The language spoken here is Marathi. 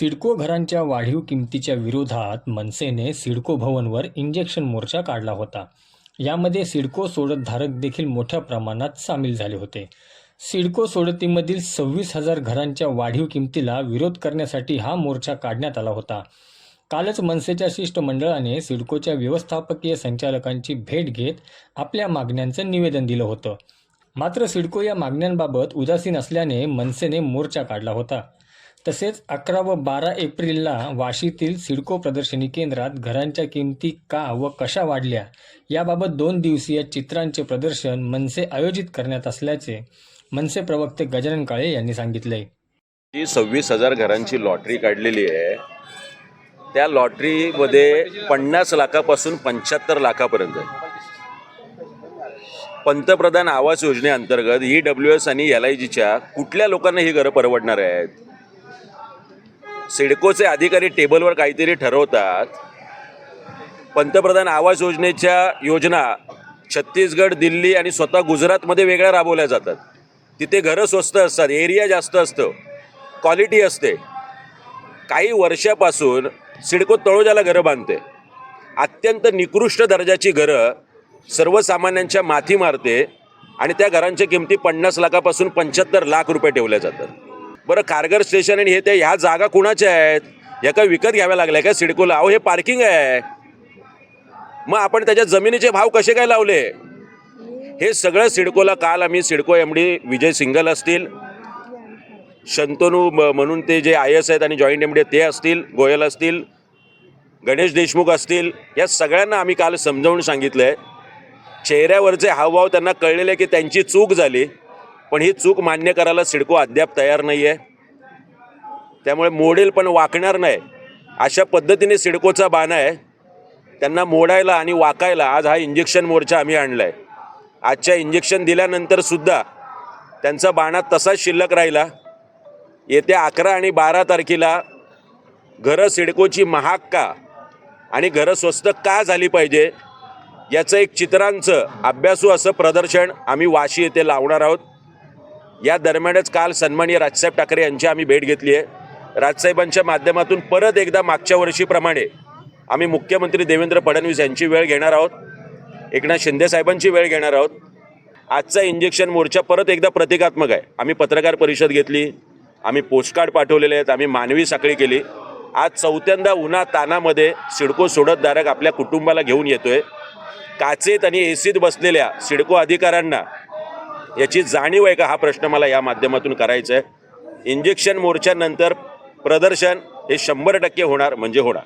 सिडको घरांच्या वाढीव किमतीच्या विरोधात मनसेने सिडको भवनवर इंजेक्शन मोर्चा काढला होता. यामध्ये सिडको सोडतधारक देखील मोठ्या प्रमाणात सामील झाले होते. सिडको सोडतीमधील सव्वीस हजार घरांच्या वाढीव किमतीला विरोध करण्यासाठी हा मोर्चा काढण्यात आला होता. कालच मनसेच्या शिष्टमंडळाने सिडकोच्या व्यवस्थापकीय संचालकांची भेट घेत आपल्या मागण्यांचं निवेदन दिलं होतं. मात्र सिडको या मागण्यांबाबत उदासीन असल्याने मनसेने मोर्चा काढला होता. तसेच अकरा व बारा एप्रिलला वाशीतील सिडको प्रदर्शनी केंद्रात घरांच्या किमती का व कशा वाढल्या याबाबत दोन दिवसीय चित्रांचे प्रदर्शन मनसे आयोजित करण्यात असल्याचे मनसे प्रवक्ते गजानन काळे यांनी सांगितले. जी सव्वीस हजार घरांची लॉटरी काढलेली आहे त्या लॉटरीमध्ये पन्नास लाखापासून पंच्याहत्तर लाखापर्यंत पंतप्रधान आवास योजनेअंतर्गत ई डब्ल्यू एस आणि एल आय जीच्या कुठल्या लोकांना ही घरं परवडणार आहेत? सिडकोचे अधिकारी टेबलवर काहीतरी ठरवतात. पंतप्रधान आवास योजनेच्या योजना छत्तीसगड दिल्ली आणि स्वतः गुजरातमध्ये वेगळ्या राबवल्या जातात. तिथे घरं स्वस्त असतात एरिया जास्त असतं क्वालिटी असते. काही वर्षापासून सिडको तळोजाला घरं बांधते. अत्यंत निकृष्ट दर्जाची घरं सर्वसामान्यांच्या माथी मारते आणि त्या घरांच्या किमती पन्नास लाखापासून पंच्याहत्तर लाख रुपये ठेवल्या जातात. बरं कारगर स्टेशन आणि हे ते ह्या जागा कुणाच्या आहेत? ह्या काय विकत घ्याव्या लागल्या का सिडकोला? अहो हे पार्किंग आहे. मग आपण त्याच्या जमिनीचे भाव कसे काय लावले? हे सगळं सिडकोला काल आम्ही CIDCO M D Vijay single असतील. शंतनू म- म्हणून ते जे आय एस आहेत आणि जॉईंट एम डी ते असतील गोयल असतील गणेश देशमुख असतील या सगळ्यांना आम्ही काल समजावून सांगितलं आहे चेहऱ्यावरचे हावभाव त्यांना कळलेले की त्यांची चूक झाली. पण ही चूक मान्य करायला सिडको अद्याप तयार नाही आहे त्यामुळे मोडेल पण वाकणार नाही. अशा पद्धतीने सिडकोचा बाणा आहे. त्यांना मोडायला आणि वाकायला आज हा इंजेक्शन मोर्चा आम्ही आणला आहे आजच्या इंजेक्शन दिल्यानंतरसुद्धा त्यांचा बाणा तसाच शिल्लक राहिला. येत्या अकरा आणि बारा तारखेला घरं सिडकोची महाग का आणि घरं स्वस्त का झाली पाहिजे याचं एक चित्रांचं अभ्यासू असं प्रदर्शन आम्ही वाशी येथे लावणार आहोत. या दरम्यानच काल सन्माननीय राजसाहेब ठाकरे यांची आम्ही भेट घेतली आहे. राजसाहेबांच्या माध्यमातून परत एकदा मागच्या वर्षीप्रमाणे आम्ही मुख्यमंत्री देवेंद्र फडणवीस यांची वेळ घेणार आहोत. एकनाथ शिंदेसाहेबांची वेळ घेणार आहोत. आजचा इंजेक्शन मोर्चा परत एकदा प्रतिकात्मक आहे. आम्ही पत्रकार परिषद घेतली आम्ही पोस्टकार्ड पाठवलेले आहेत आम्ही मानवी साखळी केली. आज चौथ्यांदा उन्हा तानामध्ये सिडको सोडतधारक आपल्या कुटुंबाला घेऊन येतोय. काचेत आणि एसीत बसलेल्या सिडको अधिकाऱ्यांना याची जाणीव आहे का? हा प्रश्न मला या माध्यमातून करायचा आहे. इंजेक्शन मोर्चानंतर प्रदर्शन हे शंभर टक्के होणार म्हणजे होणार.